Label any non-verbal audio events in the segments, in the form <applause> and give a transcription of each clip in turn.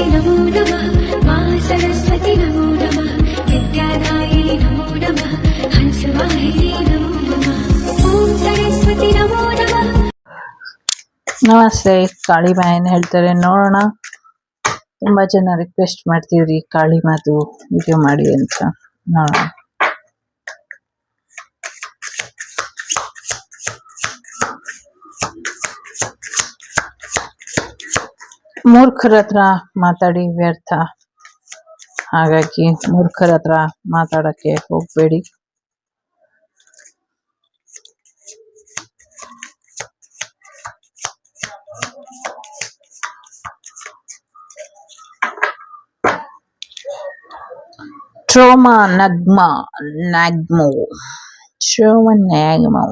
ನಮಸ್ತೆ ನಮೋ ನಮಃ, ಮಾ ಸರಸ್ವತಿ ನಮಸ್ತೆ ಹೇಳ್ತಾರೆ, ನೋಡೋಣ. ತುಂಬ ಜನ ರಿಕ್ವೆಸ್ಟ್ ಮಾಡ್ತೀವ್ರಿ ಕಾಳಿ ಮಾತು ವಿಡಿಯೋ ಮಾಡಿ ಅಂತ. ನೋಡೋಣ. ಮೂರ್ಖರ ಹತ್ರ ಮಾತಾಡಿ ವ್ಯರ್ಥ ಹಾಗಾಗಿ ಮೂರ್ಖರ ಹತ್ರ ಮಾತಾಡಕ್ಕೆ ಹೋಗ್ಬೇಡಿ ಟ್ರೋಮಾ ನಗ್ಮಾ ನ್ಯಾಗ್ಮೋ ಟ್ರೋಮಾ ನ್ಯಾಗ್ಮೋ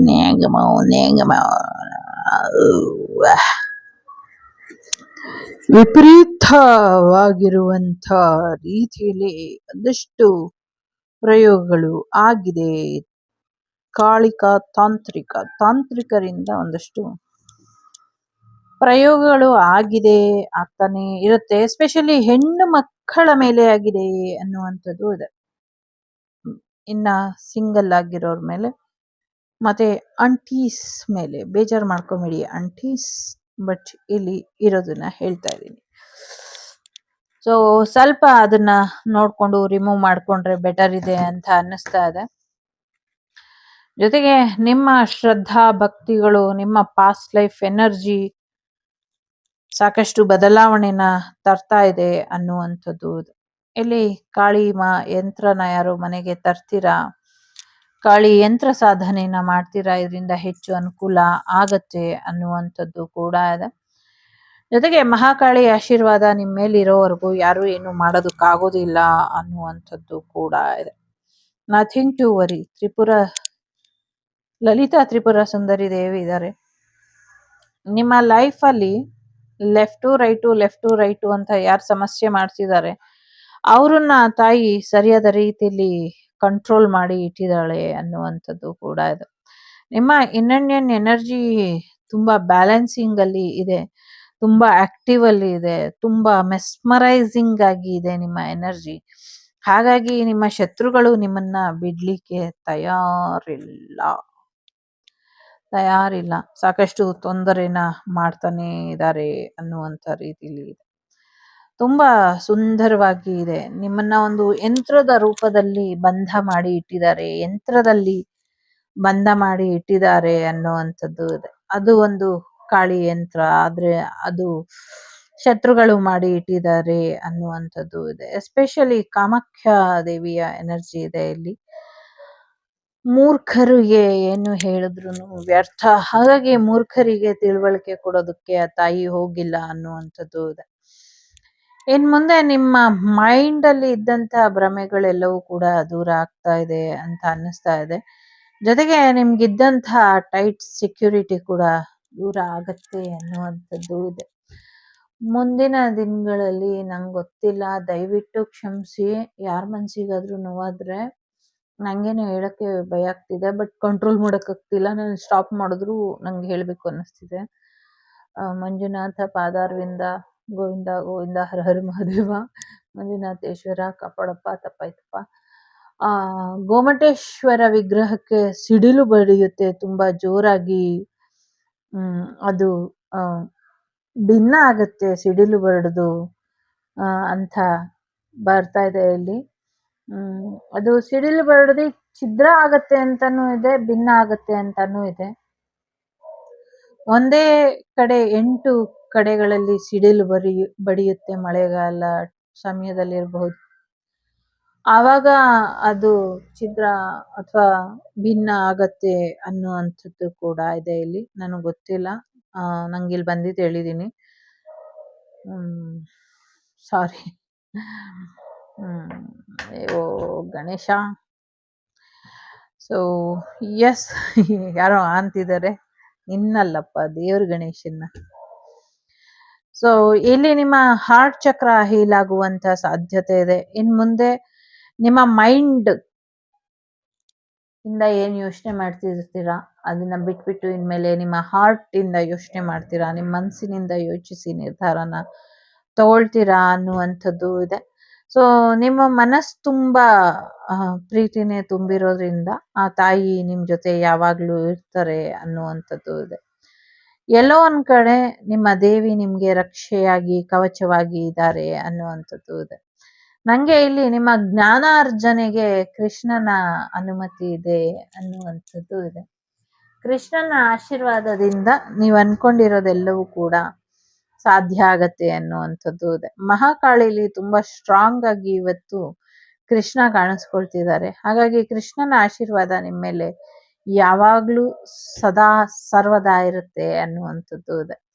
ನ್ಯಾಗ್ಮೋ ನ್ಯಾಗ್ಮೋ ವಿಪರೀತವಾಗಿರುವಂಥ ರೀತಿಯಲ್ಲಿ ಒಂದಷ್ಟು ಪ್ರಯೋಗಗಳು ಆಗಿದೆ. ಕಾಳಿಕ ತಾಂತ್ರಿಕ, ತಾಂತ್ರಿಕರಿಂದ ಒಂದಷ್ಟು ಪ್ರಯೋಗಗಳು ಆಗಿದೆ, ಆಗ್ತಾನೆ ಇರುತ್ತೆ. ಎಸ್ಪೆಷಲಿ ಹೆಣ್ಣು ಮಕ್ಕಳ ಮೇಲೆ ಆಗಿದೆ ಅನ್ನುವಂಥದ್ದು ಇದೆ. ಇನ್ನ ಸಿಂಗಲ್ ಆಗಿರೋರ ಮೇಲೆ. ಮತ್ತೆ ಅಂಟೀಸ್ ಮೇಲೆ, ಬೇಜಾರು ಮಾಡ್ಕೊಂಬಿಡಿ. ಅಂಟೀಸ್ ಬಟ್ ಇಲ್ಲಿ ಇರೋದನ್ನ ಹೇಳ್ತಾ ಇದ್ದೀನಿ. ಸೊ ಸ್ವಲ್ಪ ಅದನ್ನ ನೋಡ್ಕೊಂಡು ರಿಮೂವ್ ಮಾಡ್ಕೊಂಡ್ರೆ ಬೆಟರ್ ಇದೆ ಅಂತ ಅನ್ನಿಸ್ತಾ ಇದೆ. ಜೊತೆಗೆ ನಿಮ್ಮ ಶ್ರದ್ಧಾ ಭಕ್ತಿಗಳು, ನಿಮ್ಮ ಪಾಸ್ಟ್ ಲೈಫ್ ಎನರ್ಜಿ ಸಾಕಷ್ಟು ಬದಲಾವಣೆನ ತರ್ತಾ ಇದೆ ಅನ್ನುವಂಥದ್ದು. ಇಲ್ಲಿ ಕಾಳಿ ಮಾ ಯಂತ್ರನ ಯಾರು ಮನೆಗೆ ತರ್ತೀರಾ? ಕಾಳಿ ಯಂತ್ರ ಸಾಧನೆಯನ್ನ ಮಾಡ್ತೀರಾ? ಇದರಿಂದ ಹೆಚ್ಚು ಅನುಕೂಲ ಆಗತ್ತೆ ಅನ್ನುವಂಥದ್ದು ಕೂಡ ಇದೆ. ಜೊತೆಗೆ ಮಹಾಕಾಳಿ ಆಶೀರ್ವಾದ ನಿಮ್ಮ ಮೇಲೆ ಇರೋವರೆಗೂ ಯಾರು ಏನು ಮಾಡೋದಕ್ಕಾಗೋದಿಲ್ಲ ಅನ್ನುವಂಥದ್ದು ಕೂಡ ಇದೆ. Nothing to worry Tripura, Lalita Tripura Sundari Devi ಇದ್ದಾರೆ ನಿಮ್ಮ ಲೈಫ್ ಅಲ್ಲಿ ಲೆಫ್ಟು ರೈಟು ಲೆಫ್ಟು ರೈಟು ಅಂತ ಯಾರು ಸಮಸ್ಯೆ ಮಾಡ್ತಿದ್ದಾರೆ ಅವ್ರನ್ನ ತಾಯಿ ಸರಿಯಾದ ರೀತಿಯಲ್ಲಿ ಕಂಟ್ರೋಲ್ ಮಾಡಿ ಇಟ್ಟಿದ್ದಾಳೆ ಅನ್ನುವಂಥದ್ದು ಕೂಡ ಇದು. ನಿಮ್ಮ ಇನ್ನಂಡಿಯನ್ ಎನರ್ಜಿ ತುಂಬಾ ಬ್ಯಾಲೆನ್ಸಿಂಗ್ ಅಲ್ಲಿ ಇದೆ, ತುಂಬಾ ಆಕ್ಟಿವ್ ಅಲ್ಲಿ ಇದೆ, ತುಂಬಾ ಮೆಸ್ಮರೈಸಿಂಗ್ ಆಗಿ ಇದೆ ನಿಮ್ಮ ಎನರ್ಜಿ ಹಾಗಾಗಿ ನಿಮ್ಮ ಶತ್ರುಗಳು ನಿಮ್ಮನ್ನ ಬಿಡ್ಲಿಕ್ಕೆ ತಯಾರಿಲ್ಲ. ತಯಾರಿಲ್ಲ. ಸಾಕಷ್ಟು ತೊಂದರೆನ ಮಾಡ್ತಾನೆ ಇದ್ದಾರೆ ಅನ್ನುವಂಥ ರೀತಿಲಿ ಇದೆ. ತುಂಬಾ ಸುಂದರವಾಗಿ ಇದೆ. ನಿಮ್ಮನ್ನ ಒಂದು ಯಂತ್ರದ ರೂಪದಲ್ಲಿ ಬಂಧ ಮಾಡಿ ಇಟ್ಟಿದ್ದಾರೆ. ಯಂತ್ರದಲ್ಲಿ ಬಂಧ ಮಾಡಿ ಇಟ್ಟಿದ್ದಾರೆ ಅನ್ನುವಂಥದ್ದು ಇದೆ. ಅದು ಒಂದು ಕಾಳಿ ಯಂತ್ರ. ಆದ್ರೆ ಅದು ಶತ್ರುಗಳು ಮಾಡಿ ಇಟ್ಟಿದ್ದಾರೆ ಅನ್ನುವಂಥದ್ದು ಇದೆ. ಎಸ್ಪೆಷಲಿ ಕಾಮಾಖ್ಯ ದೇವಿಯ ಎನರ್ಜಿ ಇದೆ ಇಲ್ಲಿ. ಮೂರ್ಖರಿಗೆ ಏನು ಹೇಳಿದ್ರು ವ್ಯರ್ಥ. ಹಾಗಾಗಿ ಮೂರ್ಖರಿಗೆ ತಿಳುವಳಿಕೆ ಕೊಡೋದಕ್ಕೆ ಆ ತಾಯಿ ಹೋಗಿಲ್ಲ ಅನ್ನುವಂಥದ್ದು ಇದೆ. ಇನ್ ಮುಂದೆ ನಿಮ್ಮ ಮೈಂಡ್ ಅಲ್ಲಿ ಭ್ರಮೆಗಳೆಲ್ಲವೂ ಕೂಡ ದೂರ ಆಗ್ತಾ ಇದೆ ಅಂತ ಅನ್ನಿಸ್ತಾ ಇದೆ. ಜೊತೆಗೆ ನಿಮ್ಗಿದ್ದಂತ ಟೈಟ್ ಸೆಕ್ಯೂರಿಟಿ ಕೂಡ ದೂರ ಆಗತ್ತೆ ಅನ್ನುವಂಥದ್ದು ಇದೆ. ಮುಂದಿನ ದಿನಗಳಲ್ಲಿ ನಂಗೆ ಗೊತ್ತಿಲ್ಲ, ದಯವಿಟ್ಟು ಕ್ಷಮಿಸಿ. ಯಾರ ಮನ್ಸಿಗಾದ್ರೂ ನೋವಾದ್ರೆ ನಂಗೇನು ಹೇಳಕ್ಕೆ ಭಯ ಆಗ್ತಿದೆ ಬಟ್ ಕಂಟ್ರೋಲ್ ಮಾಡೋಕ್ಕಾಗ್ತಿಲ್ಲ ನಾನು ಸ್ಟಾಪ್ ಮಾಡಿದ್ರು ನಂಗೆ ಹೇಳಬೇಕು ಅನ್ನಿಸ್ತಿದೆ. ಮಂಜುನಾಥ ಪಾದಾರವಿಂದ ಗೋವಿಂದ ಗೋವಿಂದ ಹರ ಹರ ಮಹಾದೇವ, ಮಂಜುನಾಥೇಶ್ವರ ಕಾಪಾಡಪ್ಪ ತಪ್ಪಾಯ್ತಪ್ಪ ಆ, ಗೋಮಟೇಶ್ವರ ವಿಗ್ರಹಕ್ಕೆ ಸಿಡಿಲು ಬಡಿಯುತ್ತೆ, ತುಂಬಾ ಜೋರಾಗಿ. ಅದು ಭಿನ್ನ ಆಗತ್ತೆ ಸಿಡಿಲು ಬರಡದು ಅಂತ ಬರ್ತಾ ಇದೆ ಇಲ್ಲಿ. ಅದು ಸಿಡಿಲು ಬರಡದಿ ಛಿದ್ರ ಆಗತ್ತೆ ಅಂತಾನೂ ಇದೆ, ಭಿನ್ನ ಆಗತ್ತೆ ಅಂತಾನೂ ಇದೆ. ಒಂದೇ ಕಡೆ ಎಂಟು ಕಡೆಗಳಲ್ಲಿ ಸಿಡಿಲು ಬರಿ, ಬಡಿಯುತ್ತೆ ಮಳೆಗಾಲ ಸಮಯದಲ್ಲಿ ಇರಬಹುದು ಆವಾಗ ಅದು ಛಿದ್ರ ಅಥವಾ ಭಿನ್ನ ಆಗತ್ತೆ ಅನ್ನುವಂಥದ್ದು ಕೂಡ ಇದೆ ಇಲ್ಲಿ. ನನಗೆ ಗೊತ್ತಿಲ್ಲ. ನಂಗೆ ಇಲ್ಲಿ ಬಂದಿದ್ದು ಹೇಳಿದ್ದೀನಿ ಸಾರಿ. ಅಯ್ಯೋ ಗಣೇಶ. ಸೊ ಎಸ್ <laughs> ಯಾರೋ ಅಂತಿದ್ದಾರೆ. ನಿನ್ನಲ್ಲಪ್ಪ, ದೇವ್ರ ಗಣೇಶನ್ನ. ಸೊ ಇಲ್ಲಿ ನಿಮ್ಮ ಹಾರ್ಟ್ ಚಕ್ರ ಹೀಲ್ ಆಗುವಂತ ಸಾಧ್ಯತೆ ಇದೆ. ಇನ್ ಮುಂದೆ ನಿಮ್ಮ ಮೈಂಡ್ ಇಂದ ಏನ್ ಯೋಚನೆ ಮಾಡ್ತಿರ್ತೀರಾ? ಅದನ್ನ ಬಿಟ್ಬಿಟ್ಟು ಇನ್ಮೇಲೆ ನಿಮ್ಮ ಹಾರ್ಟ್ ಇಂದ ಯೋಚನೆ ಮಾಡ್ತೀರಾ? ನಿಮ್ಮ ಮನಸ್ಸಿನಿಂದ ಯೋಚಿಸಿ ನಿರ್ಧಾರನ ತಗೊಳ್ತೀರಾ ಅನ್ನುವಂಥದ್ದು ಇದೆ. ಸೊ ನಿಮ್ಮ ಮನಸ್ಸು ತುಂಬಾ ಪ್ರೀತಿನೇ ತುಂಬಿರೋದ್ರಿಂದ ಆ ತಾಯಿ ನಿಮ್ ಜೊತೆ ಯಾವಾಗ್ಲೂ ಇರ್ತಾರೆ ಅನ್ನುವಂಥದ್ದು ಇದೆ. ಎಲ್ಲೋ ಒಂದ್ ಕಡೆ ನಿಮ್ಮ ದೇವಿ ನಿಮ್ಗೆ ರಕ್ಷೆಯಾಗಿ, ಕವಚವಾಗಿ ಇದ್ದಾರೆ ಅನ್ನುವಂಥದ್ದು ಇದೆ. ನಂಗೆ ಇಲ್ಲಿ ನಿಮ್ಮ ಜ್ಞಾನಾರ್ಜನೆಗೆ ಕೃಷ್ಣನ ಅನುಮತಿ ಇದೆ ಅನ್ನುವಂಥದ್ದು ಇದೆ. ಕೃಷ್ಣನ ಆಶೀರ್ವಾದದಿಂದ ನೀವು ಅನ್ಕೊಂಡಿರೋದೆಲ್ಲವೂ ಕೂಡ ಸಾಧ್ಯ ಆಗತ್ತೆ ಅನ್ನುವಂಥದ್ದು ಇದೆ. ಮಹಾಕಾಳಿಲಿ ತುಂಬಾ ಸ್ಟ್ರಾಂಗ್ ಆಗಿ ಇವತ್ತು ಕೃಷ್ಣ ಕಾಣಿಸ್ಕೊಳ್ತಿದ್ದಾರೆ. ಹಾಗಾಗಿ ಕೃಷ್ಣನ ಆಶೀರ್ವಾದ ನಿಮ್ಮ ಮೇಲೆ ಯಾವಾಗ್ಲೂ ಸದಾ ಸರ್ವದಾ ಇರುತ್ತೆ ಅನ್ನುವಂಥದ್ದು ಇದೆ.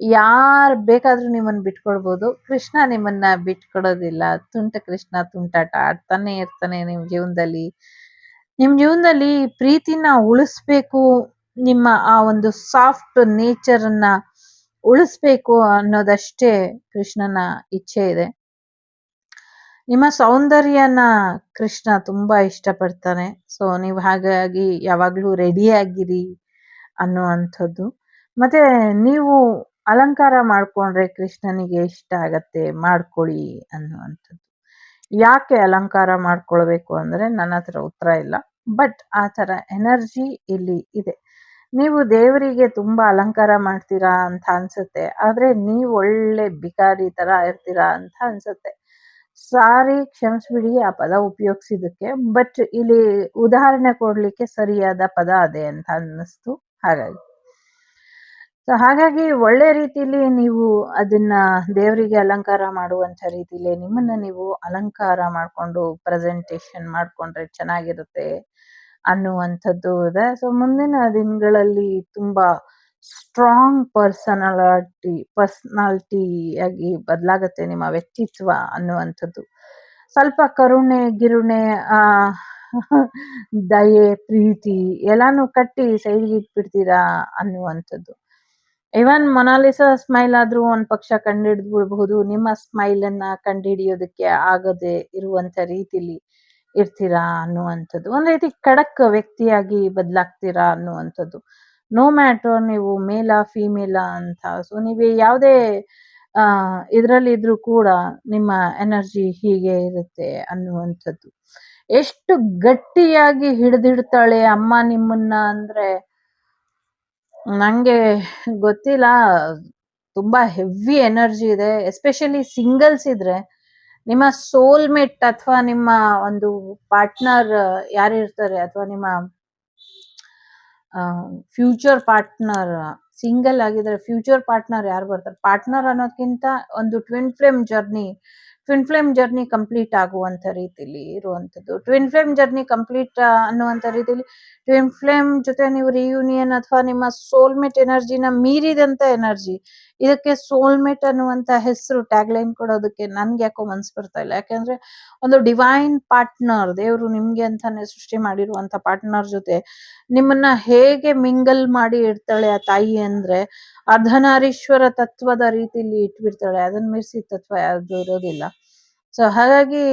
ಯಾರು ಬೇಕಾದ್ರೂ ನಿಮ್ಮನ್ನ ಬಿಟ್ಕೊಡ್ಬೋದು. ಕೃಷ್ಣ ನಿಮ್ಮನ್ನ ಬಿಟ್ಕೊಡೋದಿಲ್ಲ. ತುಂಟ ಕೃಷ್ಣ ತುಂಟಾಟ ಆಡ್ತಾನೆ ಇರ್ತಾನೆ ನಿಮ್ ಜೀವನದಲ್ಲಿ. ನಿಮ್ ಜೀವನದಲ್ಲಿ ಪ್ರೀತಿನ ಉಳಿಸ್ಬೇಕು, ನಿಮ್ಮ ಆ ಒಂದು ಸಾಫ್ಟ್ ನೇಚರ್ ಅನ್ನ ಉಳಿಸ್ಬೇಕು ಅನ್ನೋದಷ್ಟೇ ಕೃಷ್ಣನ ಇಚ್ಛೆ ಇದೆ. ನಿಮ್ಮ ಸೌಂದರ್ಯನ ಕೃಷ್ಣ ತುಂಬಾ ಇಷ್ಟಪಡ್ತಾನೆ. ಸೊ ನೀವು ಹಾಗಾಗಿ ಯಾವಾಗ್ಲೂ ರೆಡಿ ಆಗಿರಿ ಅನ್ನುವಂಥದ್ದು ಮತ್ತೆ ನೀವು ಅಲಂಕಾರ ಮಾಡ್ಕೊಂಡ್ರೆ ಕೃಷ್ಣನಿಗೆ ಇಷ್ಟ ಆಗತ್ತೆ, ಮಾಡ್ಕೊಳ್ಳಿ ಅನ್ನುವಂಥದ್ದು ಯಾಕೆ ಅಲಂಕಾರ ಮಾಡ್ಕೊಳ್ಬೇಕು ಅಂದ್ರೆ ನನ್ನ ಹತ್ರ ಉತ್ತರ ಇಲ್ಲ ಬಟ್ ಆ ತರ ಎನರ್ಜಿ ಇಲ್ಲಿ ಇದೆ. ನೀವು ದೇವರಿಗೆ ತುಂಬಾ ಅಲಂಕಾರ ಮಾಡ್ತೀರಾ ಅಂತ ಅನ್ಸುತ್ತೆ, ಆದ್ರೆ ನೀವು ಒಳ್ಳೆ ಬಿಕಾರಿ ತರ ಇರ್ತೀರಾ ಅಂತ ಅನ್ಸುತ್ತೆ. ಸಾರಿ ಕ್ಷಮಿಸ್ಬಿಡಿ, ಆ ಪದ ಉಪಯೋಗಿಸಿದಕ್ಕೆ ಬಟ್ ಇಲ್ಲಿ ಉದಾಹರಣೆ ಕೊಡ್ಲಿಕ್ಕೆ ಸರಿಯಾದ ಪದ ಅದೇ ಅಂತ ಅನ್ನಿಸ್ತು. ಹಾಗಾಗಿ. ಸೊ ಹಾಗಾಗಿ ಒಳ್ಳೆ ರೀತಿಲಿ ನೀವು ಅದನ್ನ ದೇವರಿಗೆ ಅಲಂಕಾರ ಮಾಡುವಂತ ರೀತಿಲಿ ನಿಮ್ಮನ್ನ ನೀವು ಅಲಂಕಾರ ಮಾಡ್ಕೊಂಡು ಪ್ರೆಸೆಂಟೇಶನ್ ಮಾಡ್ಕೊಂಡ್ರೆ ಚೆನ್ನಾಗಿರುತ್ತೆ ಅನ್ನುವಂಥದ್ದು ಇದೆ. ಸೊ ಮುಂದಿನ ದಿನಗಳಲ್ಲಿ ತುಂಬಾ ಸ್ಟ್ರಾಂಗ್ ಪರ್ಸನಾಲಿಟಿ ಪರ್ಸನಾಲಿಟಿ ಆಗಿ ಬದಲಾಗತ್ತೆ ನಿಮ್ಮ ವ್ಯಕ್ತಿತ್ವ ಅನ್ನುವಂಥದ್ದು. ಸ್ವಲ್ಪ ಕರುಣೆ, ಗಿರುಣೆ ದಯೆ, ಪ್ರೀತಿ ಎಲ್ಲಾನು ಕಟ್ಟಿ ಸೈಡ್ಗೆ ಇಟ್ಬಿಡ್ತೀರಾ ಅನ್ನುವಂಥದ್ದು. ಇವನ್ ಮೊನಾಲಿಸಾ ಸ್ಮೈಲ್ ಆದ್ರೂ ಒಂದ್ ಪಕ್ಷ ಬಿಡಬಹುದು ನಿಮ್ಮ ಸ್ಮೈಲ್ ಅನ್ನ ಕಂಡುಹಿಡಿಯೋದಕ್ಕೆ ಆಗದೆ ಇರುವಂತ ರೀತಿಲಿ ಇರ್ತೀರಾ ಅನ್ನುವಂಥದ್ದು. ಒಂದ್ ರೀತಿ ಖಡಕ್ ವ್ಯಕ್ತಿಯಾಗಿ ಬದಲಾಗ್ತೀರಾ ಅನ್ನುವಂಥದ್ದು. ನೋ ಮ್ಯಾಟರ್ ನೀವು ಮೇಲಾ ಫೀಮೇಲಾ ಅಂತ. ಸೊ ನೀವು ಯಾವುದೇ, ಆ ಇದ್ರಲ್ಲಿ ಇದ್ರೂ ಕೂಡ ನಿಮ್ಮ ಎನರ್ಜಿ ಹೀಗೆ ಇರುತ್ತೆ ಅನ್ನುವಂಥದ್ದು. ಎಷ್ಟು ಗಟ್ಟಿಯಾಗಿ ಹಿಡಿದಿಡ್ತಾಳೆ ಅಮ್ಮ ನಿಮ್ಮನ್ನ ಅಂದ್ರೆ ನಂಗೆ ಗೊತ್ತಿಲ್ಲ. ತುಂಬಾ ಹೆವಿ ಎನರ್ಜಿ ಇದೆ. ಎಸ್ಪೆಷಲಿ ಸಿಂಗಲ್ಸ್ ಇದ್ರೆ ನಿಮ್ಮ ಸೋಲ್ಮೇಟ್ ಅಥವಾ ನಿಮ್ಮ ಒಂದು ಪಾರ್ಟ್ನರ್ ಯಾರಿರ್ತಾರೆ ಅಥವಾ ನಿಮ್ಮ ಫ್ಯೂಚರ್ ಪಾರ್ಟ್ನರ್ ಸಿಂಗಲ್ ಆಗಿದ್ರೆ ಫ್ಯೂಚರ್ ಪಾರ್ಟ್ನರ್ ಯಾರು ಬರ್ತಾರೆ? ಪಾರ್ಟ್ನರ್ ಅನ್ನೋದಕ್ಕಿಂತ ಒಂದು twin flame journey twin flame journey complete ಆಗುವಂತ ರೀತಿಲಿ ಇರುವಂತದ್ದು ಟ್ವಿನ್ ಫ್ಲೇಮ್ ಜರ್ನಿ ಕಂಪ್ಲೀಟ್ ಅನ್ನುವಂತ ರೀತಿಲಿ ಟ್ವಿನ್ ಫ್ಲೇಮ್ ಜೊತೆ ನೀವು ರಿಯೂನಿಯನ್ ಅಥವಾ ನಿಮ್ಮ ಸೋಲ್ಮೇಟ್ ಎನರ್ಜಿನ ಮೀರಿದಂತ ಎನರ್ಜಿ ಇದಕ್ಕೆ ಸೋಲ್ಮೇಟ್ ಅನ್ನುವಂತ ಹೆಸರು ಟ್ಯಾಗ್ಲೈನ್ ಕೊಡೋದಕ್ಕೆ ನನ್ಗೆ ಯಾಕೋ ಮನ್ಸು ಬರ್ತಾ ಇಲ್ಲ. ಯಾಕೆಂದ್ರೆ ಒಂದು ಡಿವೈನ್ ಪಾರ್ಟ್ನರ್ ದೇವರು ನಿಮ್ಗೆ ಅಂತಾನೆ ಸೃಷ್ಟಿ ಮಾಡಿರುವಂತ ಪಾರ್ಟ್ನರ್ ಜೊತೆ ನಿಮ್ಮನ್ನ ಹೇಗೆ ಮಿಂಗಲ್ ಮಾಡಿ ಇಡ್ತಾಳೆ ಆ ತಾಯಿ ಅಂದ್ರೆ ಅರ್ಧನಾರೀಶ್ವರ ತತ್ವದ ರೀತಿಲಿ ಇಟ್ಬಿಡ್ತಾಳೆ. ಅದನ್ನ ಮೀರಿಸಿ ತತ್ವ ಯಾವ್ದು ಇರೋದಿಲ್ಲ. ಸೊ ಹಾಗಾಗಿ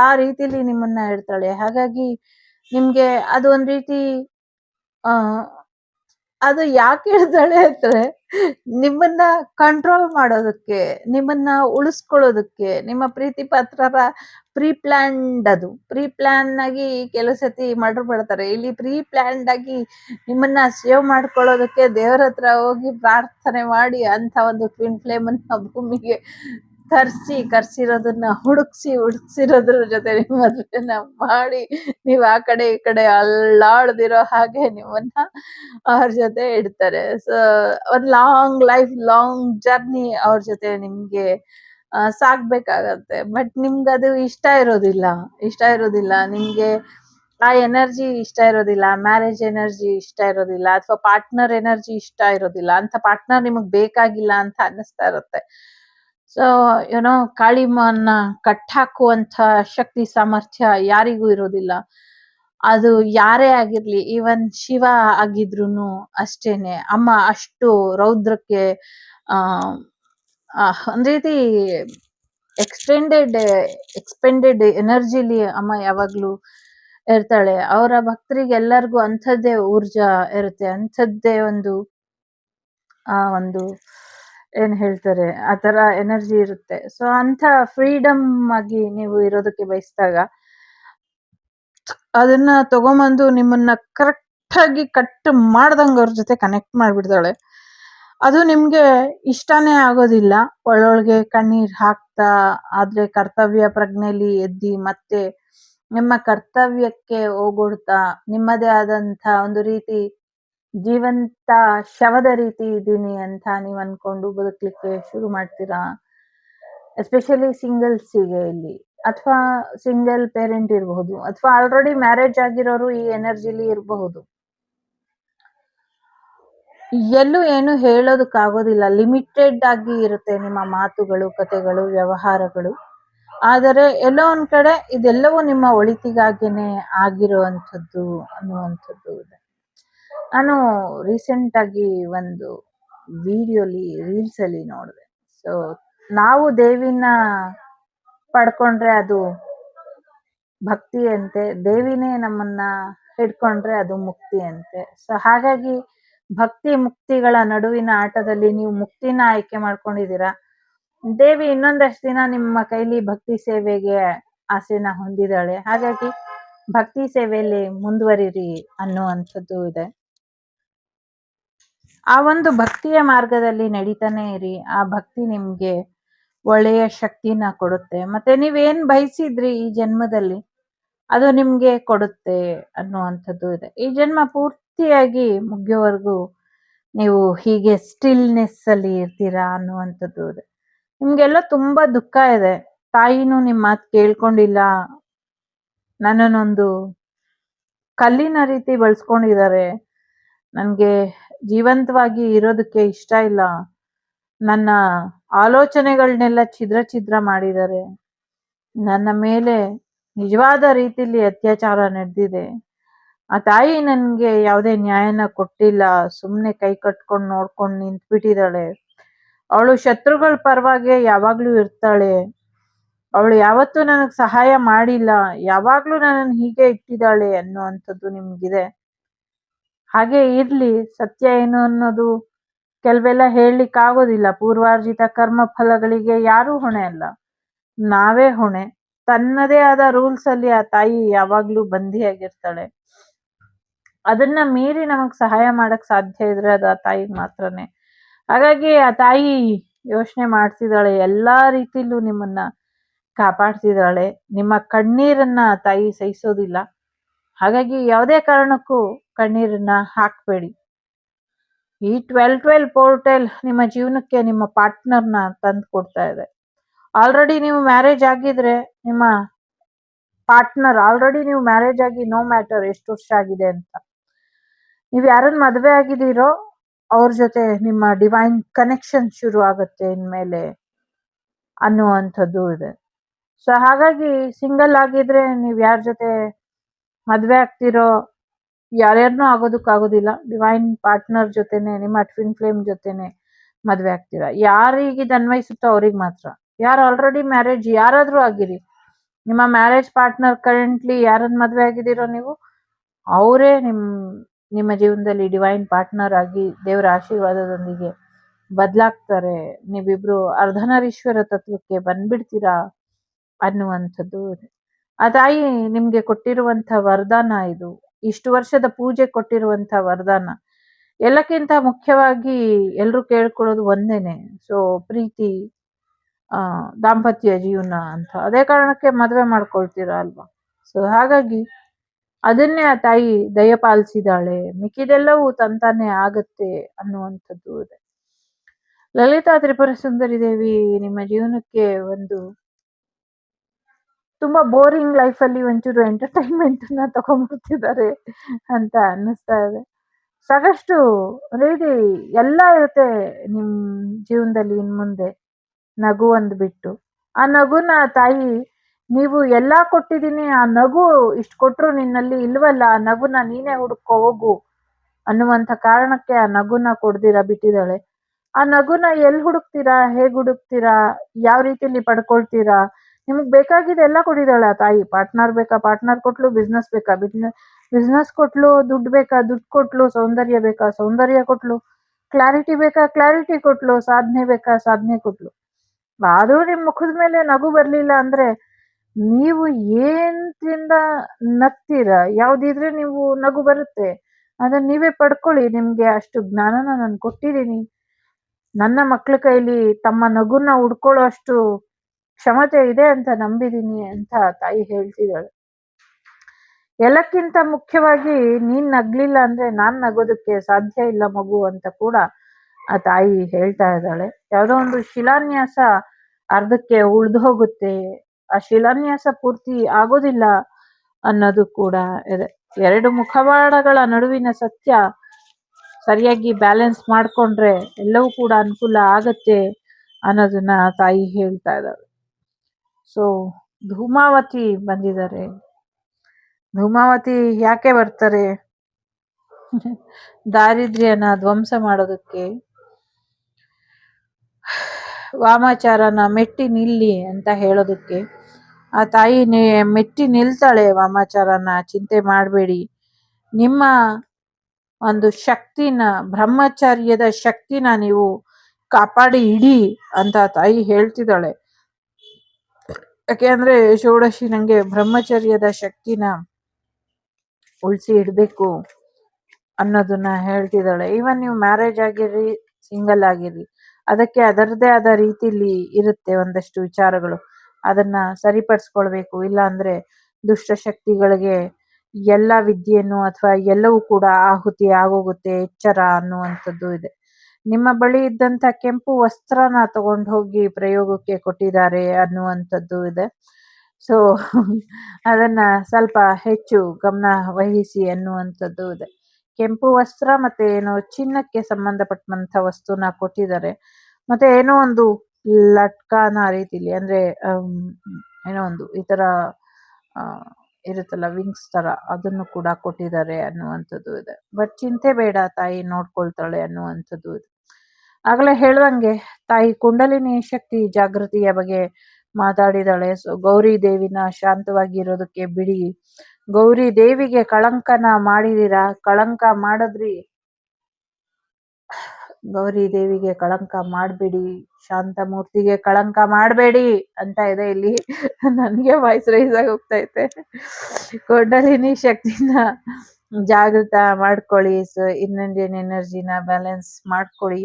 ಆ ರೀತಿಲಿ ನಿಮ್ಮನ್ನ ಇಡ್ತಾಳೆ. ಹಾಗಾಗಿ ನಿಮ್ಗೆ ಅದು ಒಂದ್ ರೀತಿ, ಆ ಅದು ಯಾಕೆ ಹೇಳ್ತಾಳೆ ಅಂದ್ರೆ ನಿಮ್ಮನ್ನ ಕಂಟ್ರೋಲ್ ಮಾಡೋದಕ್ಕೆ, ನಿಮ್ಮನ್ನ ಉಳಿಸ್ಕೊಳ್ಳೋದಕ್ಕೆ, ನಿಮ್ಮ ಪ್ರೀತಿ ಪಾತ್ರರ ಪ್ರೀ ಪ್ಲಾನ್ಡ್ ಅದು. ಪ್ರೀ ಪ್ಲಾನ್ ಆಗಿ ಕೆಲವು ಸತಿ ಮರ್ಡರ್ ಮಾಡ್ತಾರೆ. ಇಲ್ಲಿ ಪ್ರೀ ಪ್ಲಾನ್ಡ್ ಆಗಿ ನಿಮ್ಮನ್ನ ಸೇವ್ ಮಾಡ್ಕೊಳ್ಳೋದಕ್ಕೆ ದೇವರ ಹತ್ರ ಹೋಗಿ ಪ್ರಾರ್ಥನೆ ಮಾಡಿ ಅಂತ ಒಂದು ಟ್ವಿನ್ ಫ್ಲೇಮ್ ಅನ್ನ ಭೂಮಿಗೆ ಕರ್ಸಿ, ಕರ್ಸಿರೋದನ್ನ ಹುಡುಕ್ಸಿ ಹುಡುಕ್ಸಿರೋದ್ರ ಜೊತೆ ಮದ್ವೆನ ಮಾಡಿ ನೀವು ಆ ಕಡೆ ಈ ಕಡೆ ಅಲ್ಲಾಡ್ದಿರೋ ಹಾಗೆ ನಿಮ್ಮನ್ನ ಅವ್ರ ಜೊತೆ ಇಡ್ತಾರೆ. ಸೊ ಒಂದ್ ಲಾಂಗ್ ಲೈಫ್ ಲಾಂಗ್ ಜರ್ನಿ ಅವ್ರ ಜೊತೆ ನಿಮ್ಗೆ ಸಾಕ್ಬೇಕಾಗತ್ತೆ. ಬಟ್ ನಿಮ್ಗೆ ಅದು ಇಷ್ಟ ಇರೋದಿಲ್ಲ ಇಷ್ಟ ಇರೋದಿಲ್ಲ. ನಿಮ್ಗೆ ಆ ಎನರ್ಜಿ ಇಷ್ಟ ಇರೋದಿಲ್ಲ ಮ್ಯಾರೇಜ್ ಎನರ್ಜಿ ಇಷ್ಟ ಇರೋದಿಲ್ಲ, ಅಥವಾ ಪಾರ್ಟ್ನರ್ ಎನರ್ಜಿ ಇಷ್ಟ ಇರೋದಿಲ್ಲ, ಅಂತ ಪಾರ್ಟ್ನರ್ ನಿಮಗ್ ಬೇಕಾಗಿಲ್ಲ ಅಂತ ಅನ್ನಿಸ್ತಾ ಇರುತ್ತೆ. ಸೊ ಏನೋ ಕಾಳಿಮನ್ನ ಕಟ್ಟಾಕುವಂತ ಶಕ್ತಿ, ಸಾಮರ್ಥ್ಯ ಯಾರಿಗೂ ಇರೋದಿಲ್ಲ. ಅದು ಯಾರೇ ಆಗಿರ್ಲಿ ಈವನ್ ಶಿವ ಆಗಿದ್ರು ಅಷ್ಟೇನೆ. ಅಮ್ಮ ಅಷ್ಟು ರೌದ್ರಕ್ಕೆ, ಆ ಒಂದ್ ರೀತಿ ಎಕ್ಸ್ಟೆಂಡೆಡ್ ಎಕ್ಸ್ಪೆಂಡೆಡ್ ಎನರ್ಜಿಲಿ ಅಮ್ಮ ಯಾವಾಗ್ಲೂ ಇರ್ತಾಳೆ. ಅವರ ಭಕ್ತರಿಗೆ ಎಲ್ಲರಿಗೂ ಅಂಥದ್ದೇ ಊರ್ಜಾ ಇರುತ್ತೆ. ಅಂಥದ್ದೇ ಒಂದು, ಆ, ಒಂದು ಏನ್ ಹೇಳ್ತಾರೆ? ಆ ತರ ಎನರ್ಜಿ ಇರುತ್ತೆ. ಸೊ ಅಂತ ಫ್ರೀಡಮ್ ಆಗಿ ನೀವು ಇರೋದಕ್ಕೆ ಬಯಸಿದಾಗ, ಅದನ್ನ ತಗೊಂಬಂದು ನಿಮ್ಮನ್ನ ಕರೆಕ್ಟ್ ಆಗಿ ಕಟ್ ಮಾಡ್ದಂಗ ಅವ್ರ ಜೊತೆ ಕನೆಕ್ಟ್ ಮಾಡ್ಬಿಡ್ತಾಳೆ. ಅದು ನಿಮ್ಗೆ ಇಷ್ಟನೇ ಆಗೋದಿಲ್ಲ. ಒಳ್ಳೊಳಗೆ ಕಣ್ಣೀರ್ ಹಾಕ್ತಾ, ಆದ್ರೆ ಕರ್ತವ್ಯ ಪ್ರಜ್ಞೆಲಿ ಎದ್ದಿ ಮತ್ತೆ ನಿಮ್ಮ ಕರ್ತವ್ಯಕ್ಕೆ ಓಗೊಡ್ತಾ ನಿಮ್ಮದೇ ಆದಂತ ಒಂದು ರೀತಿ ಜೀವಂತ ಶವದ ರೀತಿ ಇದ್ದೀನಿ ಅಂತ ನೀವು ಅನ್ಕೊಂಡು ಬದುಕ್ಲಿಕ್ಕೆ ಶುರು ಮಾಡ್ತೀರಾ? ಎಸ್ಪೆಷಲಿ ಸಿಂಗಲ್ಸಿಗೆ ಇಲ್ಲಿ. ಅಥವಾ ಸಿಂಗಲ್ ಪೇರೆಂಟ್ ಇರಬಹುದು. ಅಥವಾ ಆಲ್ರೆಡಿ ಮ್ಯಾರೇಜ್ ಆಗಿರೋರು ಈ ಎನರ್ಜಿಲಿ ಇರಬಹುದು. ಎಲ್ಲೂ ಏನು ಹೇಳೋದಕ್ಕಾಗೋದಿಲ್ಲ. ಲಿಮಿಟೆಡ್ ಆಗಿ ಇರುತ್ತೆ ನಿಮ್ಮ ಮಾತುಗಳು ಕತೆಗಳು ವ್ಯವಹಾರಗಳು. ಆದರೆ ಎಲ್ಲೋ ಒಂದ್ ಕಡೆ ಇದೆಲ್ಲವೂ ನಿಮ್ಮ ಒಳಿತಿಗಾಗಿನೇ ಆಗಿರುವಂಥದ್ದು ಅನ್ನುವಂಥದ್ದು ಇದೆ. ನಾನು ರೀಸೆಂಟ್ ಆಗಿ ಒಂದು ವಿಡಿಯೋಲಿ ರೀಲ್ಸ್ ಅಲ್ಲಿ ನೋಡಿದೆ. ಸೊ ನಾವು ದೇವಿನ ಪಡ್ಕೊಂಡ್ರೆ ಅದು ಭಕ್ತಿ ಅಂತೆ, ದೇವಿನೇ ನಮ್ಮನ್ನ ಹಿಡ್ಕೊಂಡ್ರೆ ಅದು ಮುಕ್ತಿ ಅಂತೆ. ಸೊ ಹಾಗಾಗಿ ಭಕ್ತಿ ಮುಕ್ತಿಗಳ ನಡುವಿನ ಆಟದಲ್ಲಿ ನೀವು ಮುಕ್ತಿನ ಆಯ್ಕೆ ಮಾಡ್ಕೊಂಡಿದ್ದೀರಾ? ದೇವಿ ಇನ್ನೊಂದಷ್ಟು ದಿನ ನಿಮ್ಮ ಕೈಲಿ ಭಕ್ತಿ ಸೇವೆಗೆ ಆಸೆನ ಹೊಂದಿದ್ದಾಳೆ. ಹಾಗಾಗಿ ಭಕ್ತಿ ಸೇವೆಯಲ್ಲಿ ಮುಂದುವರಿರಿ ಅನ್ನುವಂಥದ್ದು ಇದೆ. ಆ ಒಂದು ಭಕ್ತಿಯ ಮಾರ್ಗದಲ್ಲಿ ನಡೀತಾನೆ ಇರಿ. ಆ ಭಕ್ತಿ ನಿಮ್ಗೆ ಒಳ್ಳೆಯ ಶಕ್ತಿನ ಕೊಡುತ್ತೆ. ಮತ್ತೆ ನೀವೇನ್ ಬಯಸಿದ್ರಿ ಈ ಜನ್ಮದಲ್ಲಿ? ಅದು ನಿಮ್ಗೆ ಕೊಡುತ್ತೆ ಅನ್ನುವಂಥದ್ದು ಇದೆ. ಈ ಜನ್ಮ ಪೂರ್ತಿಯಾಗಿ ಮುಗಿಯೋವರೆಗೂ ನೀವು ಹೀಗೆ ಸ್ಟಿಲ್ನೆಸ್ ಅಲ್ಲಿ ಇರ್ತೀರಾ ಅನ್ನುವಂಥದ್ದು ಇದೆ. ನಿಮ್ಗೆಲ್ಲ ತುಂಬಾ ದುಃಖ ಇದೆ. ತಾಯಿನೂ ನಿಮ್ಮ ಮಾತು ಕೇಳ್ಕೊಂಡಿಲ್ಲ. ನನ್ನನ್ನೊಂದು ಕಲ್ಲಿನ ರೀತಿ ಬಳಸ್ಕೊಂಡಿದ್ದಾರೆ. ನನ್ಗೆ ಜೀವಂತವಾಗಿ ಇರೋದಕ್ಕೆ ಇಷ್ಟ ಇಲ್ಲ. ನನ್ನ ಆಲೋಚನೆಗಳನ್ನೆಲ್ಲ ಛಿದ್ರ ಛಿದ್ರ ಮಾಡಿದ್ದಾರೆ. ನನ್ನ ಮೇಲೆ ನಿಜವಾದ ರೀತಿಯಲ್ಲಿ ಅತ್ಯಾಚಾರ ನಡೆದಿದೆ. ಆ ತಾಯಿ ನನಗೆ ಯಾವುದೇ ನ್ಯಾಯನ ಕೊಟ್ಟಿಲ್ಲ. ಸುಮ್ನೆ ಕೈ ಕಟ್ಕೊಂಡು ನೋಡ್ಕೊಂಡು ನಿಂತ್ಬಿಟ್ಟಿದ್ದಾಳೆ. ಅವಳು ಶತ್ರುಗಳ ಪರವಾಗಿ ಯಾವಾಗ್ಲೂ ಇರ್ತಾಳೆ. ಅವಳು ಯಾವತ್ತೂ ನನಗೆ ಸಹಾಯ ಮಾಡಿಲ್ಲ. ಯಾವಾಗ್ಲೂ ನನ್ನನ್ನು ಹೀಗೆ ಇಟ್ಟಿದ್ದಾಳೆ ಅನ್ನುವಂಥದ್ದು ನಿಮ್ಗಿದೆ. ಹಾಗೆ ಇರ್ಲಿ, ಸತ್ಯ ಏನು ಅನ್ನೋದು ಕೆಲವೆಲ್ಲ ಹೇಳಲಿಕ್ಕೆ ಆಗೋದಿಲ್ಲ ಪೂರ್ವಾರ್ಜಿತ ಕರ್ಮ ಫಲಗಳಿಗೆ ಯಾರೂ ಹೊಣೆ ಅಲ್ಲ. ನಾವೇ ಹೊಣೆ. ತನ್ನದೇ ಆದ ರೂಲ್ಸ್ ಅಲ್ಲಿ ಆ ತಾಯಿ ಯಾವಾಗ್ಲೂ ಬಂದಿಯಾಗಿರ್ತಾಳೆ ಅದನ್ನ ಮೀರಿ ನಮಗ್ ಸಹಾಯ ಮಾಡಕ್ ಸಾಧ್ಯ ಇದ್ರೆ ಅದು ಆ ತಾಯಿ ಮಾತ್ರನೇ. ಹಾಗಾಗಿ ಆ ತಾಯಿ ಯೋಚನೆ ಮಾಡ್ತಿದ್ದಾಳೆ. ಎಲ್ಲಾ ರೀತಿಲೂ ನಿಮ್ಮನ್ನ ಕಾಪಾಡ್ತಿದ್ದಾಳೆ. ನಿಮ್ಮ ಕಣ್ಣೀರನ್ನ ತಾಯಿ ಸಹಿಸೋದಿಲ್ಲ. ಹಾಗಾಗಿ ಯಾವುದೇ ಕಾರಣಕ್ಕೂ ಕಣ್ಣೀರನ್ನ ಹಾಕಬೇಡಿ. ಈ ಟ್ವೆಲ್ ಟ್ವೆಲ್ ಪೋರ್ಟಲ್ ನಿಮ್ಮ ಜೀವನಕ್ಕೆ ನಿಮ್ಮ ಪಾರ್ಟ್ನರ್ನ ತಂದು ಕೊಡ್ತಾ ಇದೆ. ಆಲ್ರೆಡಿ ನೀವು ಮ್ಯಾರೇಜ್ ಆಗಿದ್ರೆ ನಿಮ್ಮ ಪಾರ್ಟ್ನರ್ ಆಲ್ರೆಡಿ ನೀವು ಮ್ಯಾರೇಜ್ ಆಗಿ ನೋ ಮ್ಯಾಟರ್ ಎಷ್ಟು ವರ್ಷ ಆಗಿದೆ ಅಂತ. ನೀವು ಯಾರನ್ನ ಮದುವೆ ಆಗಿದ್ದೀರೋ ಅವ್ರ ಜೊತೆ ನಿಮ್ಮ ಡಿವೈನ್ ಕನೆಕ್ಷನ್ ಶುರು ಆಗುತ್ತೆ ಇನ್ಮೇಲೆ ಅನ್ನುವಂಥದ್ದು ಇದೆ. ಸೊ ಹಾಗಾಗಿ ಸಿಂಗಲ್ ಆಗಿದ್ರೆ ನೀವು ಯಾರ ಜೊತೆ ಮದುವೆ ಆಗ್ತಿರೋ ಯಾರ್ಯಾರನ್ನೂ ಆಗೋದಕ್ಕಾಗೋದಿಲ್ಲ ಡಿವೈನ್ ಪಾರ್ಟ್ನರ್ ಜೊತೆನೆ, ನಿಮ್ಮ ಟ್ವಿನ್ ಫ್ಲೇಮ್ ಜೊತೆನೆ ಮದುವೆ ಆಗ್ತೀರಾ? ಯಾರಿಗೆ ಅನ್ವಯಿಸುತ್ತೋ ಅವ್ರಿಗೆ ಮಾತ್ರ. ಯಾರು ಆಲ್ರೆಡಿ ಮ್ಯಾರೇಜ್ ಯಾರಾದ್ರೂ ಆಗಿರಿ. ನಿಮ್ಮ ಮ್ಯಾರೇಜ್ ಪಾರ್ಟ್ನರ್ ಕರೆಂಟ್ಲಿ ಯಾರನ್ನ ಮದುವೆ ಆಗಿದ್ದೀರೋ ನೀವು, ಅವರೇ ನಿಮ್, ನಿಮ್ಮ ಜೀವನದಲ್ಲಿ ಡಿವೈನ್ ಪಾರ್ಟ್ನರ್ ಆಗಿ ದೇವರ ಆಶೀರ್ವಾದದೊಂದಿಗೆ ಬದಲಾಗ್ತಾರೆ. ನೀವಿಬ್ರು ಅರ್ಧನಾರೀಶ್ವರ ತತ್ವಕ್ಕೆ ಬಂದ್ಬಿಡ್ತೀರಾ ಅನ್ನುವಂಥದ್ದು. ಆ ತಾಯಿ ನಿಮ್ಗೆ ಕೊಟ್ಟಿರುವಂತ ವರದಾನ ಇದು. ಇಷ್ಟು ವರ್ಷದ ಪೂಜೆ ಕೊಟ್ಟಿರುವಂತ ವರದಾನ. ಎಲ್ಲಕ್ಕಿಂತ ಮುಖ್ಯವಾಗಿ ಎಲ್ಲರೂ ಕೇಳ್ಕೊಳ್ಳೋದು ಒಂದೇನೆ. ಸೊ ಪ್ರೀತಿ, ಆ, ದಾಂಪತ್ಯ ಜೀವನ ಅಂತ. ಅದೇ ಕಾರಣಕ್ಕೆ ಮದುವೆ ಮಾಡ್ಕೊಳ್ತೀರಾ ಅಲ್ವಾ? ಸೊ ಹಾಗಾಗಿ ಅದನ್ನೇ ಆ ತಾಯಿ ದಯಪಾಲಿಸಿದಾಳೆ ಮಿಕ್ಕಿದೆಲ್ಲವೂ ತಂತಾನೆ ಆಗತ್ತೆ ಅನ್ನುವಂಥದ್ದು ಇದೆ. ಲಲಿತಾ ತ್ರಿಪುರ ಸುಂದರಿ ದೇವಿ ನಿಮ್ಮ ಜೀವನಕ್ಕೆ ಒಂದು ತುಂಬಾ ಬೋರಿಂಗ್ ಲೈಫ್ ಅಲ್ಲಿ ಒಂಚೂರು ಎಂಟರ್ಟೈನ್ಮೆಂಟ್ನ ತಗೊಂಡ್ಬಿಡ್ತಿದ್ದಾರೆ ಅಂತ ಅನ್ನಿಸ್ತಾ ಇದೆ. ಸಾಕಷ್ಟು ರೀತಿ ಎಲ್ಲ ಇರುತ್ತೆ ನಿಮ್ ಜೀವನದಲ್ಲಿ ಇನ್ ಮುಂದೆ, ನಗು ಒಂದು ಬಿಟ್ಟು ಆ ನಗುನ ತಾಯಿ, ನೀವು ಎಲ್ಲಾ ಕೊಟ್ಟಿದ್ದೀನಿ, ಆ ನಗು ಇಷ್ಟು ಕೊಟ್ರು ನಿನ್ನಲ್ಲಿ ಇಲ್ವಲ್ಲ, ಆ ನಗುನ ನೀನೇ ಹುಡುಕೋ, ಹೋಗು ಅನ್ನುವಂತ ಕಾರಣಕ್ಕೆ ಆ ನಗುನ ಕೊಡ್ದಿರ ಬಿಟ್ಟಿದ್ದಾಳೆ. ಆ ನಗುನ ಎಲ್ಲಿ ಹುಡುಕ್ತೀರಾ, ಹೇಗ್ ಹುಡುಕ್ತೀರಾ, ಯಾವ ರೀತಿಯಲ್ಲಿ ಪಡ್ಕೊಳ್ತೀರಾ ನಿಮಗ್ ಬೇಕಾಗಿದೆ ಎಲ್ಲ ಕೊಟ್ಟಿದ್ದಾಳೆ ತಾಯಿ. ಪಾರ್ಟ್ನರ್ ಬೇಕಾ ಪಾರ್ಟ್ನರ್ ಕೊಟ್ಲು ಬಿಸ್ನೆಸ್ ಬೇಕಾ ಬಿಸ್ನೆಸ್ ಬಿಸ್ನೆಸ್ ಕೊಟ್ಲು ದುಡ್ಡು ಬೇಕಾ, ದುಡ್ಡು ಕೊಟ್ಲು ಸೌಂದರ್ಯ ಬೇಕಾ, ಸೌಂದರ್ಯ ಕೊಟ್ಲು ಕ್ಲಾರಿಟಿ ಬೇಕಾ ಕ್ಲಾರಿಟಿ ಕೊಟ್ಲು ಸಾಧನೆ ಬೇಕಾ, ಸಾಧನೆ ಕೊಟ್ಲು. ಆದ್ರೂ ನಿಮ್ ಮುಖದ ಮೇಲೆ ನಗು ಬರ್ಲಿಲ್ಲ ಅಂದ್ರೆ ನೀವು ಏನ್ರಿಂದ ನಗ್ತೀರ? ಯಾವ್ದಿದ್ರೆ ನೀವು ನಗು ಬರುತ್ತೆ. ಅದನ್ನ ನೀವೇ ಪಡ್ಕೊಳ್ಳಿ. ನಿಮ್ಗೆ ಅಷ್ಟು ಜ್ಞಾನನ ನಾನು ಕೊಟ್ಟಿದ್ದೀನಿ ನನ್ನ ಮಕ್ಳ ಕೈಲಿ ತಮ್ಮ ನಗುನ ಉಡ್ಕೊಳ್ಳೋ ಅಷ್ಟು ಕ್ಷಮತೆ ಇದೆ ಅಂತ ನಂಬಿದೀನಿ ಅಂತ ತಾಯಿ ಹೇಳ್ತಿದ್ದಾಳೆ. ಎಲ್ಲಕ್ಕಿಂತ ಮುಖ್ಯವಾಗಿ ನೀನ್ ನಗ್ಲಿಲ್ಲ ಅಂದ್ರೆ ನಾನ್ ನಗೋದಕ್ಕೆ ಸಾಧ್ಯ ಇಲ್ಲ ಮಗು ಅಂತ ಕೂಡ ಆ ತಾಯಿ ಹೇಳ್ತಾ ಇದ್ದಾಳೆ. ಯಾವುದೋ ಒಂದು ಶಿಲಾನ್ಯಾಸ ಅರ್ಧಕ್ಕೆ ಉಳ್ದು ಹೋಗುತ್ತೆ. ಆ ಶಿಲಾನ್ಯಾಸ ಪೂರ್ತಿ ಆಗೋದಿಲ್ಲ ಅನ್ನೋದು ಕೂಡ ಇದೆ. ಎರಡು ಮುಖವಾಡಗಳ ನಡುವಿನ ಸತ್ಯ ಸರಿಯಾಗಿ ಬ್ಯಾಲೆನ್ಸ್ ಮಾಡ್ಕೊಂಡ್ರೆ ಎಲ್ಲವೂ ಕೂಡ ಅನುಕೂಲ ಆಗತ್ತೆ ಅನ್ನೋದನ್ನ ತಾಯಿ ಹೇಳ್ತಾ ಇದ್ದಾಳೆ. ಸೊ ಧೂಮಾವತಿ ಬಂದಿದ್ದಾರೆ. ಧೂಮಾವತಿ ಯಾಕೆ ಬರ್ತಾರೆ? <laughs> ದಾರಿದ್ರ್ಯನ ಧ್ವಂಸ ಮಾಡೋದಕ್ಕೆ ವಾಮಾಚಾರನ ಮೆಟ್ಟಿ ನಿಲ್ಲಿ ಅಂತ ಹೇಳೋದಕ್ಕೆ. ಆ ತಾಯಿ ಮೆಟ್ಟಿ ನಿಲ್ತಾಳೆ, ವಾಮಾಚಾರನ ಚಿಂತೆ ಮಾಡಬೇಡಿ. ನಿಮ್ಮ ಒಂದು ಶಕ್ತಿನ, ಬ್ರಹ್ಮಚಾರ್ಯದ ಶಕ್ತಿನ ನೀವು ಕಾಪಾಡಿ ಇಡಿ ಅಂತ ತಾಯಿ ಹೇಳ್ತಿದ್ದಾಳೆ. ಯಾಕೆಂದ್ರೆ ಷೋಡಶಿ ನಂಗೆ ಬ್ರಹ್ಮಚರ್ಯದ ಶಕ್ತಿನ ಉಳಿಸಿ ಇಡಬೇಕು ಅನ್ನೋದನ್ನ ಹೇಳ್ತಿದ್ದಾಳೆ. ಈವನ್ ನೀವು ಮ್ಯಾರೇಜ್ ಆಗಿರ್ರಿ ಸಿಂಗಲ್ ಆಗಿರ್ರಿ ಅದಕ್ಕೆ ಅದರದೇ ಆದ ರೀತಿಲಿ ಇರುತ್ತೆ ಒಂದಷ್ಟು ವಿಚಾರಗಳು. ಅದನ್ನ ಸರಿಪಡಿಸ್ಕೊಳ್ಬೇಕು. ಇಲ್ಲ ಅಂದ್ರೆ ದುಷ್ಟ ಶಕ್ತಿಗಳಿಗೆ ಎಲ್ಲ ವಿದ್ಯೆಯನ್ನು ಅಥವಾ ಎಲ್ಲವೂ ಕೂಡ ಆಹುತಿ ಆಗೋಗುತ್ತೆ, ಎಚ್ಚರ ಅನ್ನುವಂಥದ್ದು ಇದೆ. ನಿಮ್ಮ ಬಳಿ ಇದ್ದಂತ ಕೆಂಪು ವಸ್ತ್ರನ ತಗೊಂಡು ಹೋಗಿ ಪ್ರಯೋಗಕ್ಕೆ ಕೊಟ್ಟಿದ್ದಾರೆ ಅನ್ನುವಂಥದ್ದು ಇದೆ. ಸೊ ಅದನ್ನ ಸ್ವಲ್ಪ ಹೆಚ್ಚು ಗಮನ ವಹಿಸಿ ಅನ್ನುವಂಥದ್ದು ಇದೆ. ಕೆಂಪು ವಸ್ತ್ರ ಮತ್ತೆ ಏನೋ ಚಿನ್ನಕ್ಕೆ ಸಂಬಂಧಪಟ್ಟಂತ ವಸ್ತುನ ಕೊಟ್ಟಿದ್ದಾರೆ. ಮತ್ತೆ ಏನೋ ಒಂದು ಲಟ್ಕಾನ ರೀತಿಲಿ ಅಂದ್ರೆ ಏನೋ ಒಂದು ಈ ತರ ಇರುತ್ತಲ್ಲ ವಿಂಗ್ಸ್ ತರ ಅದನ್ನು ಕೂಡ ಕೊಟ್ಟಿದ್ದಾರೆ ಅನ್ನುವಂಥದ್ದು ಇದೆ. ಬಟ್ ಚಿಂತೆ ಬೇಡ ತಾಯಿ ನೋಡ್ಕೊಳ್ತಾಳೆ ಅನ್ನುವಂಥದ್ದು ಇದೆ. ಆಗಲೇ ಹೇಳ್ದಂಗೆ, ತಾಯಿ ಕುಂಡಲಿನಿ ಶಕ್ತಿ ಜಾಗೃತಿಯ ಬಗ್ಗೆ ಮಾತಾಡಿದಾಳೆ. ಸೊ, ಗೌರಿ ದೇವಿನ ಶಾಂತವಾಗಿ ಇರೋದಕ್ಕೆ ಬಿಡಿ. ಗೌರಿ ದೇವಿಗೆ ಕಳಂಕನ ಮಾಡಿದೀರಾ? ಕಳಂಕ ಮಾಡಿದ್ರಿ. ಗೌರಿ ದೇವಿಗೆ ಕಳಂಕ ಮಾಡಬೇಡಿ. ಶಾಂತ ಮೂರ್ತಿಗೆ ಕಳಂಕ ಮಾಡಬೇಡಿ ಅಂತ ಇದೆ ಇಲ್ಲಿ. ನನಗೆ ವಾಯ್ಸ್ ರೈಸ್ ಆಗಿ ಹೋಗ್ತೈತೆ ಕುಂಡಲಿನಿ ಶಕ್ತಿನ ಜಾಗೃತ ಮಾಡ್ಕೊಳ್ಳಿ. ಸೊ, ಇನ್ನೊಂದೇನು ಎನರ್ಜಿನ ಬ್ಯಾಲೆನ್ಸ್ ಮಾಡ್ಕೊಳ್ಳಿ.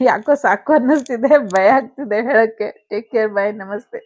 ಯಾಕೋ ಸಾಕು ಅನ್ನಿಸ್ತಿದೆ ಭಯ ಆಗ್ತಿದೆ ಹೇಳಕ್ಕೆ. ಟೇಕ್ ಕೇರ್ ಬಾಯ್ ನಮಸ್ತೆ.